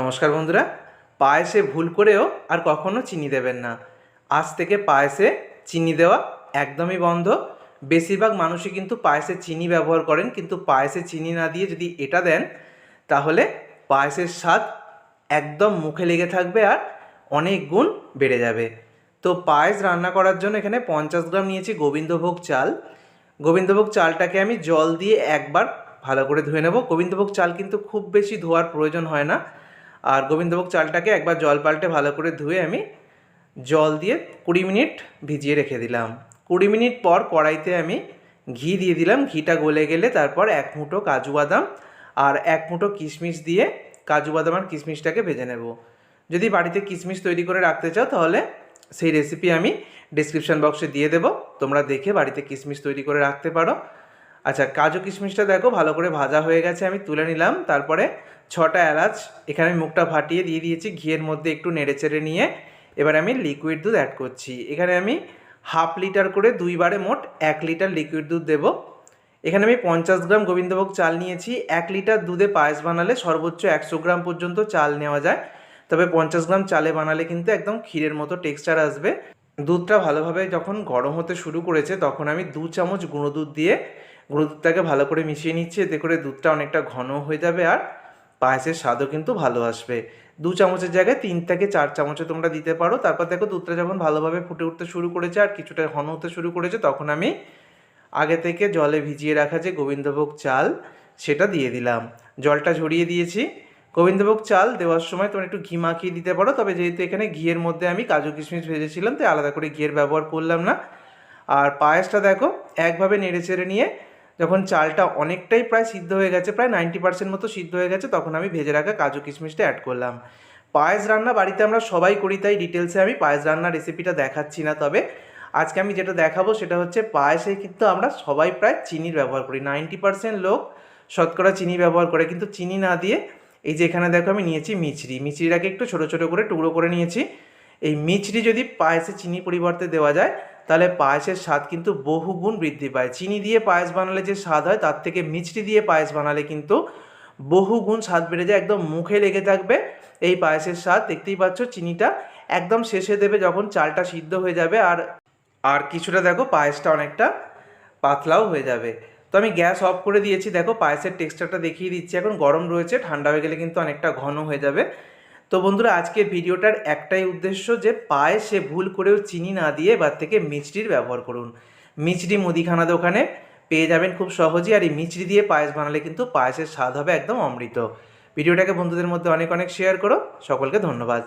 নমস্কার বন্ধুরা, পায়েসে ভুল করেও আর কখনো চিনি দেবেন না। আজ থেকে পায়েসে চিনি দেওয়া একদমই বন্ধ। বেশিরভাগ মানুষই কিন্তু পায়েসে চিনি ব্যবহার করেন, কিন্তু পায়েসে চিনি না দিয়ে যদি এটা দেন, তাহলে পায়েসের স্বাদ একদম মুখে লেগে থাকবে আর অনেক গুণ বেড়ে যাবে। তো পায়েস রান্না করার জন্য এখানে পঞ্চাশ গ্রাম নিয়েছি গোবিন্দভোগ চাল। গোবিন্দভোগ চালটাকে আমি জল দিয়ে একবার ভালো করে ধুয়ে নেব। গোবিন্দভোগ চাল কিন্তু খুব বেশি ধোয়ার প্রয়োজন হয় না। আর গোবিন্দভোগ চালটাকে একবার জল পাল্টে ভালো করে ধুয়ে আমি জল দিয়ে কুড়ি মিনিট ভিজিয়ে রেখে দিলাম। কুড়ি মিনিট পর কড়াইতে আমি ঘি দিয়ে দিলাম। ঘিটা গলে গেলে তারপর এক মুঠো কাজু বাদাম আর এক মুঠো কিশমিশ দিয়ে কাজু বাদাম আর কিশমিশটাকে ভেজে নেব। যদি বাড়িতে কিশমিশ তৈরি করে রাখতে চাও তাহলে সেই রেসিপি আমি ডিসক্রিপশন বক্সে দিয়ে দেবো। তোমরা দেখে বাড়িতে কিশমিশ তৈরি করে রাখতে পারো। আচ্ছা কাজু কিশমিশটা দেখো ভালো করে ভাজা হয়ে গেছে। আমি তুলে নিলাম। তারপরে ছটা এলাচ, এখানে আমি মুখটা ফাটিয়ে দিয়ে দিয়েছি, ঘিয়ের মধ্যে একটু নেড়ে চেড়ে নিয়ে। এবার আমি লিকুইড দুধ অ্যাড করছি। এখানে আমি হাফ লিটার করে দুইবারে মোট এক লিটার লিকুইড দুধ দেবো। এখানে আমি পঞ্চাশ গ্রাম গোবিন্দভোগ চাল নিয়েছি। এক লিটার দুধে পায়েস বানালে সর্বোচ্চ একশো গ্রাম পর্যন্ত চাল নেওয়া যায়। তবে পঞ্চাশ গ্রাম চালে বানালে কিন্তু একদম ক্ষীরের মতো টেক্সচার আসবে। দুধটা ভালোভাবে যখন গরম হতে শুরু করেছে, তখন আমি দু চামচ গুঁড়ো দুধ দিয়ে, গুঁড়ো দুধটাকে ভালো করে মিশিয়ে নিচ্ছি। এতে করে দুধটা অনেকটা ঘন হয়ে যাবে। আর পায়েসের স্বাদও কিন্তু ভালো আসবে। দু চামচের জায়গায় তিন থেকে চার চামচে তোমরা দিতে পারো। তারপর দেখো দুধটা যখন ভালোভাবে ফুটে উঠতে শুরু করেছে আর কিছুটা ঘন হতে শুরু করেছে, তখন আমি আগে থেকে জলে ভিজিয়ে রাখা যে গোবিন্দভোগ চাল, সেটা দিয়ে দিলাম। জলটা ঝরিয়ে দিয়েছি। গোবিন্দভোগ চাল দেওয়ার সময় তোমরা একটু ঘি মাখিয়ে দিতে পারো, তবে যেহেতু এখানে ঘিয়ের মধ্যে আমি কাজু কিশমিশ ভেজেছিলাম, তাই আলাদা করে ঘিয়ের ব্যবহার করলাম না। আর পায়েসটা দেখো, একভাবে নেড়ে চেড়ে নিয়ে যখন চালটা অনেকটাই প্রায় সিদ্ধ হয়ে গেছে, প্রায় নাইনটি পার্সেন্ট মতো সিদ্ধ হয়ে গেছে, তখন আমি ভেজে রাখা কাজু কিশমিশটা অ্যাড করলাম। পায়েস রান্না বাড়িতে আমরা সবাই করি, তাই ডিটেলসে আমি পায়েস রান্নার রেসিপিটা দেখাচ্ছি না তবে। আজকে আমি যেটা দেখাবো সেটা হচ্ছে পায়েসে কিন্তু আমরা সবাই প্রায় চিনির ব্যবহার করি। নাইনটি পার্সেন্ট লোক শতকরা চিনি ব্যবহার করে, কিন্তু চিনি না দিয়ে এই যে এখানে দেখো আমি নিয়েছি মিচড়ি মিচড়িটাকে একটু ছোটো ছোটো করে টুকরো করে নিয়েছি। এই মিচড়ি যদি পায়েসে চিনি পরিবর্তে দেওয়া যায় তাহলে পায়েসের স্বাদ কিন্তু বহু গুণ বৃদ্ধি পায়। চিনি দিয়ে পায়েস বানালে যে স্বাদ হয়, তার থেকে মিষ্টি দিয়ে পায়েস বানালে কিন্তু বহু গুণ স্বাদ বেড়ে যায়, একদম মুখে লেগে থাকবে। এই পায়েসের স্বাদ, দেখতেই পাচ্ছ চিনিটা একদম শেষে দেবে যখন চালটা সিদ্ধ হয়ে যাবে। আর আর কিছুটা দেখো, পায়েসটা অনেকটা পাতলাও হয়ে যাবে। তো আমি গ্যাস অফ করে দিয়েছি। দেখো, পায়েসের টেক্সচারটা দেখিয়ে দিচ্ছি। এখন গরম রয়েছে, ঠান্ডা হয়ে গেলে কিন্তু অনেকটা ঘন হয়ে যাবে। তো বন্ধুরা, আজকের ভিডিওটার একটাই উদ্দেশ্য যে পায়ে সে ভুল করেও চিনি না দিয়ে এবার থেকে মিচড়ির ব্যবহার করুন। মিচড়ি মুদিখানা দোকানে পেয়ে যাবেন খুব সহজেই আর এই মিচড়ি দিয়ে পায়েস বানালে কিন্তু পায়েসের স্বাদ হবে একদম অমৃত। ভিডিওটাকে বন্ধুদের মধ্যে অনেক অনেক শেয়ার করো। সকলকে ধন্যবাদ।